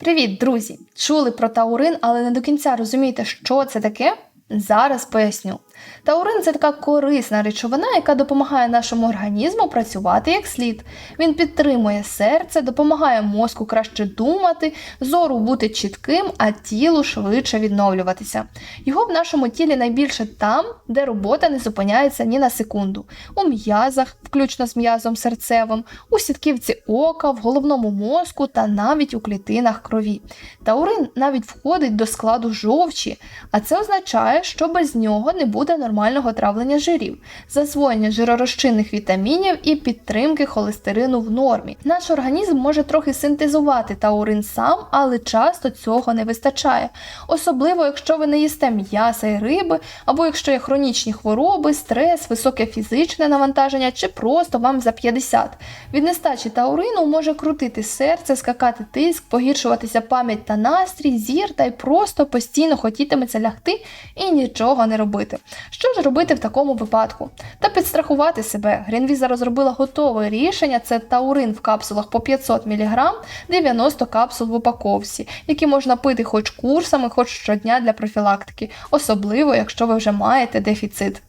Привіт, друзі! Чули про таурин, але не до кінця розумієте, що це таке? Зараз поясню. Таурин це така корисна речовина, яка допомагає нашому організму працювати як слід. Він підтримує серце, допомагає мозку краще думати, зору бути чітким, а тілу швидше відновлюватися. Його в нашому тілі найбільше там, де робота не зупиняється ні на секунду. У м'язах, включно з м'язом серцевим, у сітківці ока, в головному мозку та навіть у клітинах крові. Таурин навіть входить до складу жовчі, а це означає, що без нього не буде нормального травлення жирів, засвоєння жиророзчинних вітамінів і підтримки холестерину в нормі. Наш організм може трохи синтезувати таурин сам, але часто цього не вистачає. Особливо, якщо ви не їсте м'яса і риби, або якщо є хронічні хвороби, стрес, високе фізичне навантаження, чи просто вам за 50. Від нестачі таурину може крутити серце, скакати тиск, погіршуватися пам'ять та настрій, зір та й просто постійно хотітиметься лягти нічого не робити. Що ж робити в такому випадку? Та підстрахувати себе. Грінвіза розробила готове рішення: це таурин в капсулах по 500 мг, 90 капсул в упаковці, які можна пити хоч курсами, хоч щодня для профілактики, особливо якщо ви вже маєте дефіцит.